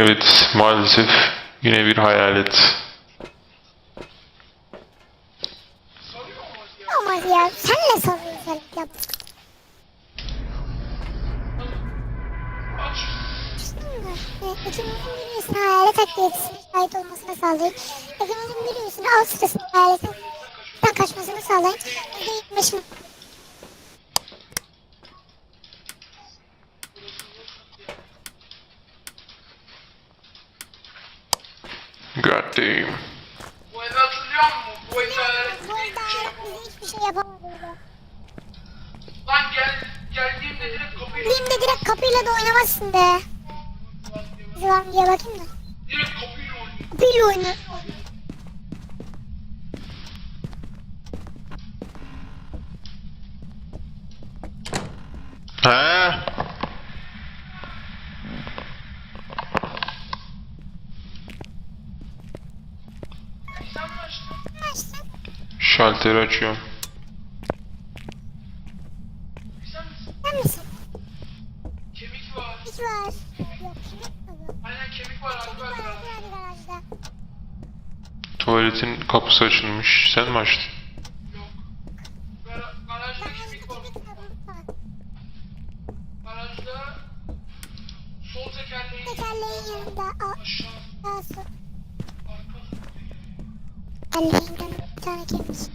Evet maalesef yine bir hayalet. Mu ya? Sen ne soruyorsun ya? Aç. Ekimizin bir üyesine hayalet taklidisine şahit olmasını sağlayın. Ekimizin bir üyesine av sırasında kaçmasını sağlayın. %25 God damn. Bu evi hatırlıyor musun? Bu evi şey yapamadım. hiçbir şey yapamadı. Lan gel, geldiğimde direkt kapıyı... Bilimde direkt kapıyla da oynamazsın be. Bizi var mı diye bakayım da. Direkt kapıyla oynuyor. Kapıyla oyna. Ha? Sen mi açtın? Açtın. Şalteri açıyorum. Sen misin? Kemik var. Hiç var. Aynen kemik var abi Var garajda. Tuvaletin kapısı açılmış. Sen mi açtın? Yok. Gara garajda kemik var. kemik. Garajda sol tekerleğin Tekerleğin yanında aşağı Sağ arka. Tekerleğinden bir tane ne?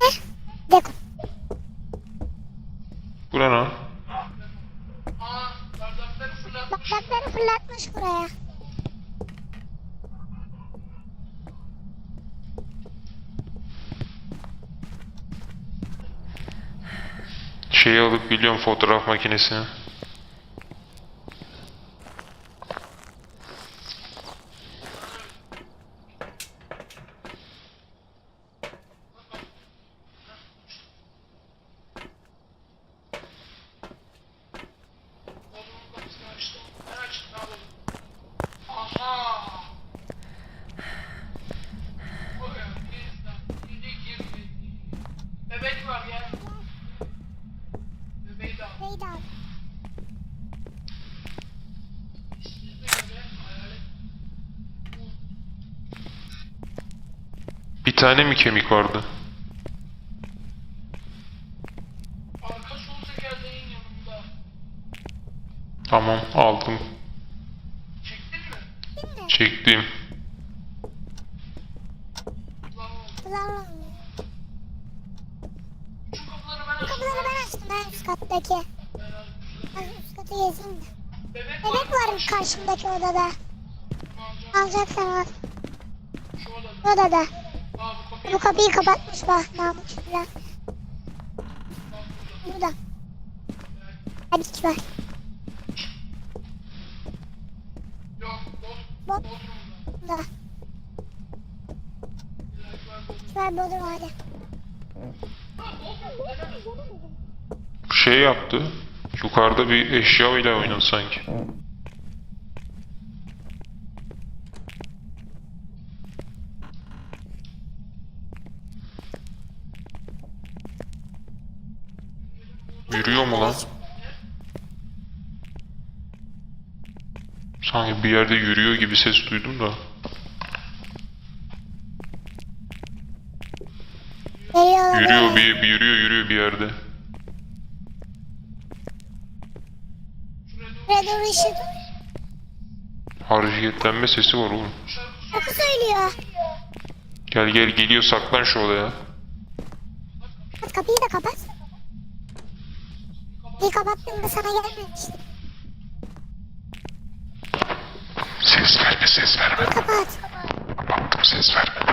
Heh. Deko. Bura ne? Bardakları fırlatmış. Buraya. Şeyi alıp geliyorum fotoğraf makinesine. Oğlumun kapısını açtım. Ben açtım ne yapalım? Aha! O ya, bir de girdi. Bebek var ya. Bebeği de al. Beydi abi. İsmini de göre hayalet. Bir tane mi kemik vardı? Arka sol tekerleğin yanında. Tamam aldım. Çektin mi? Çektim. Şu kapıları ben açtım. Ben üst kattaki. Ben üst katı gezeyim de. Bebek Bebek var karşımdaki odada. Alacaksan al. Şu odada. Bu odada. Bu kapıyı kapatmış bak Mahmut falan. Burada. Hadi ver. Yok. Bot. Burada. Var ver Bodrum hadi. Şey yaptı. Yukarıda bir eşya ile oynadı sanki. Yürüyor mu lan? Sanki bir yerde yürüyor gibi ses duydum da. Geliyor. Yürüyor bir, bir yürüyor yürüyor bir yerde. Buraya doğru ışık. Hareketlenme sesi var oğlum. Kapı söylüyor. Gel gel geliyor saklan şu odaya. Kapat kapıyı da kapat. Bir kapattığımda sana gelmemişti. Ses verme ses verme. Kapat. Baktım ses verme.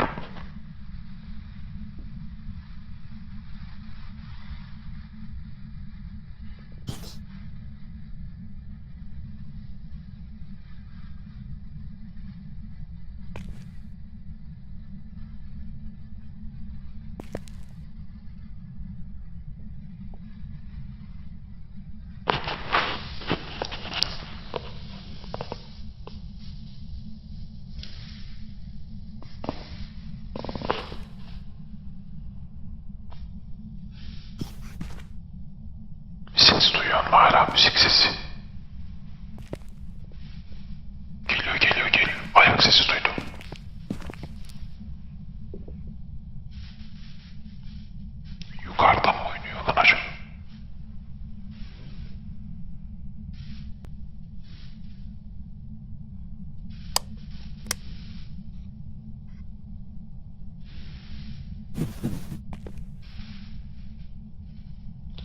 ayak sesi duydum. Yukarıda mı oynuyor lan acaba?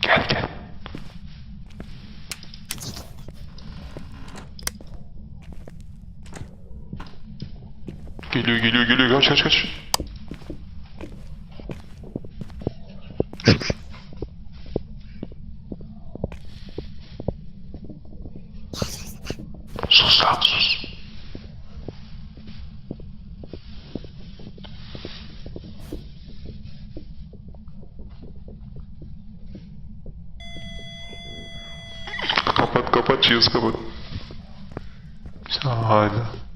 Gel gel. Geliyor geliyor geliyor kaç kaç kaç. Sus lan sus. Kapat kapat cihaz kapat. Hadi. Gitti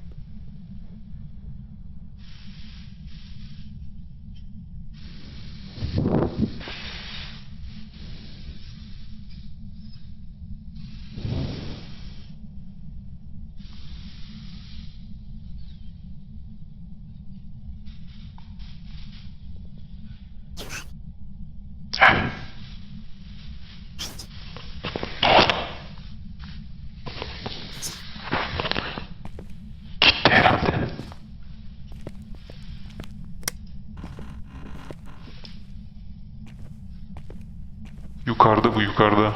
Yukarıda bu yukarıda.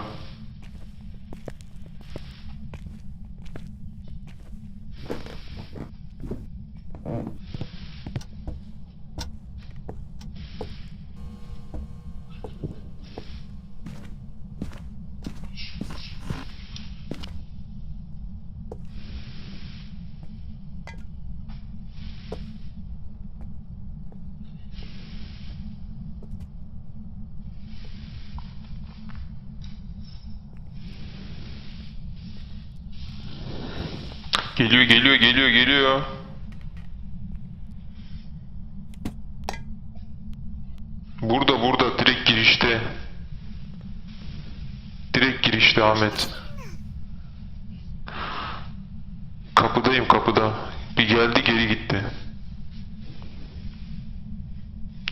Geliyor geliyor geliyor geliyor. Burada burada direkt girişte. Direkt girişte Ahmet. Kapıdayım kapıda. Bir geldi geri gitti.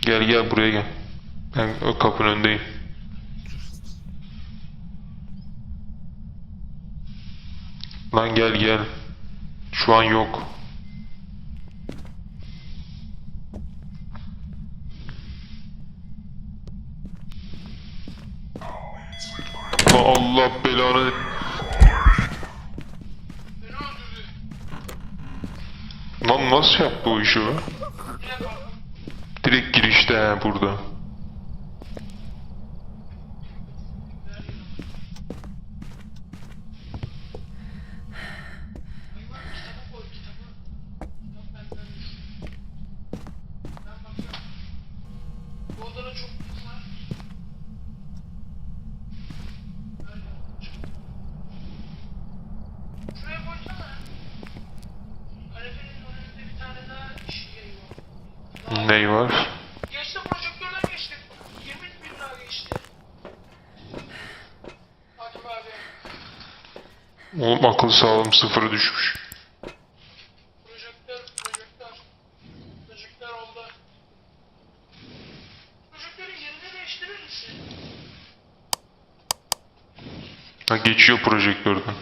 Gel gel buraya gel. Ben o kapının önündeyim. Lan gel gel. Şu an yok. Allah belanı. Lan nasıl yaptı o işi o? Direkt girişte burada. Var. Ney var? Geçti projektörden geçti. 20 bin daha geçti. Hadi abi. Oğlum akıl sağlığım sıfıra düşmüş. Projektör, projektör. Projektör oldu. Projektörün yerini değiştirir misin? Ha geçiyor projektörden.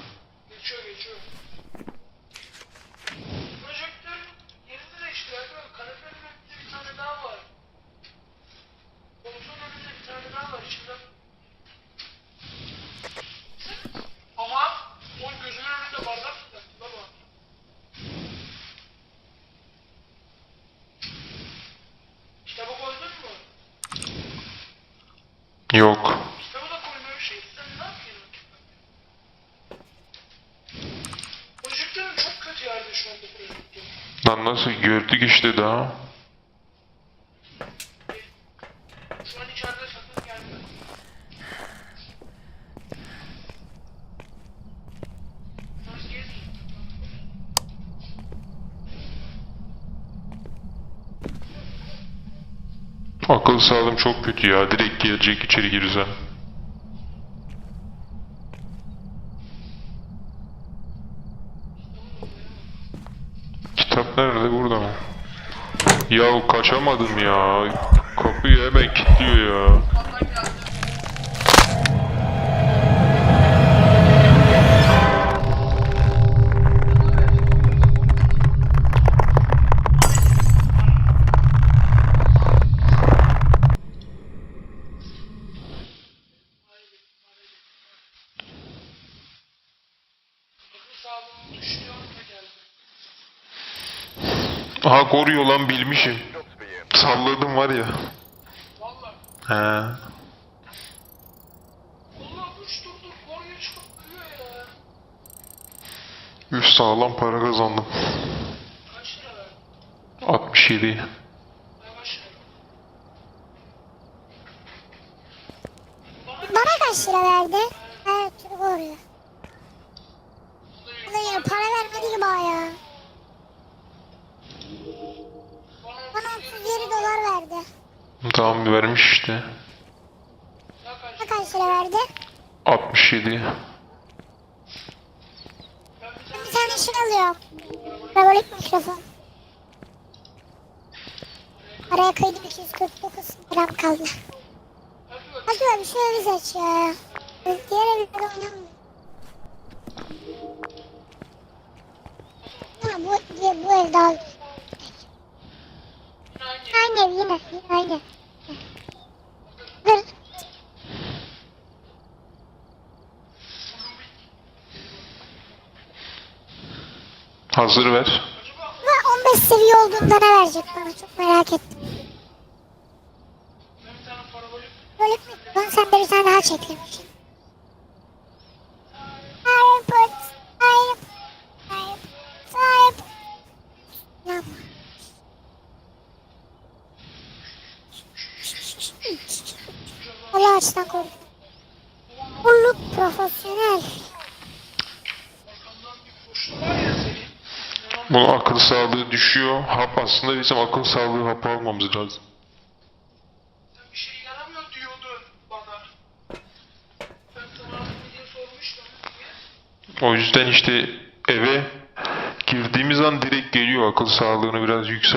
Geçiyor, geçiyor. Projektörün yerini değiştir. Abi kanepenin önünde bir tane daha var. Koltuğun önünde bir tane daha var. İçinden Ama o gözümün önünde bardak tutarsın baba. Kitabı koydun mu? Yok. Kitabı da koymamış şey. Sen ne yapıyorsun? Projektörün çok kötü yerde şu anda projektör. Nasıl gördük işte daha. Akıl sağlığım çok kötü ya. Direkt gelecek içeri gireceğim. Kitap nerede? Burada mı? Ya kaçamadım ya. Kapıyı hemen kilitliyor ya. Akıl sağlığım düşüyor ve geldi. Aha koruyor lan bilmişim. Salladım var ya. He. Üf sağlam para kazandım. Kaç lira verdi? 67. Yavaş ver. Bana kaç lira verdi? Evet ya para vermedi ki bana ya. Tamam vermiş işte. Ya kaç? Lira verdi? 67. Ben bir tane bir şey alıyorum. Parabolik mikrofon. Araya kıydım 249 liram kaldı. hadi abi şöyle bir seç ya. Diğer evlerde oynamıyor. Ha bu, bu ev daha güzel. Yine aynı. Aynı ev yine. Yine aynı. Hazır ver. Acaba Ve 15 seviye olduğunda ne verecek bana çok merak ettim. ben parabolik Böyle mikrofon sen de bir tane daha çeklemişsin. Airport, airport, airport, airport. Lan. Allah açtan korktum. Kulluk profesyonel. arkamdan bir boşluğu var ya senin. İnanamıyorum. Bunun akıl sağlığı düşüyor. Hap aslında bizim akıl sağlığı hapı almamız lazım. Bir şey yaramıyor diyordun bana. Ben sana ne diye sormuştum. Niye? O yüzden işte eve girdiğimiz an direkt geliyor akıl sağlığını biraz yüksel.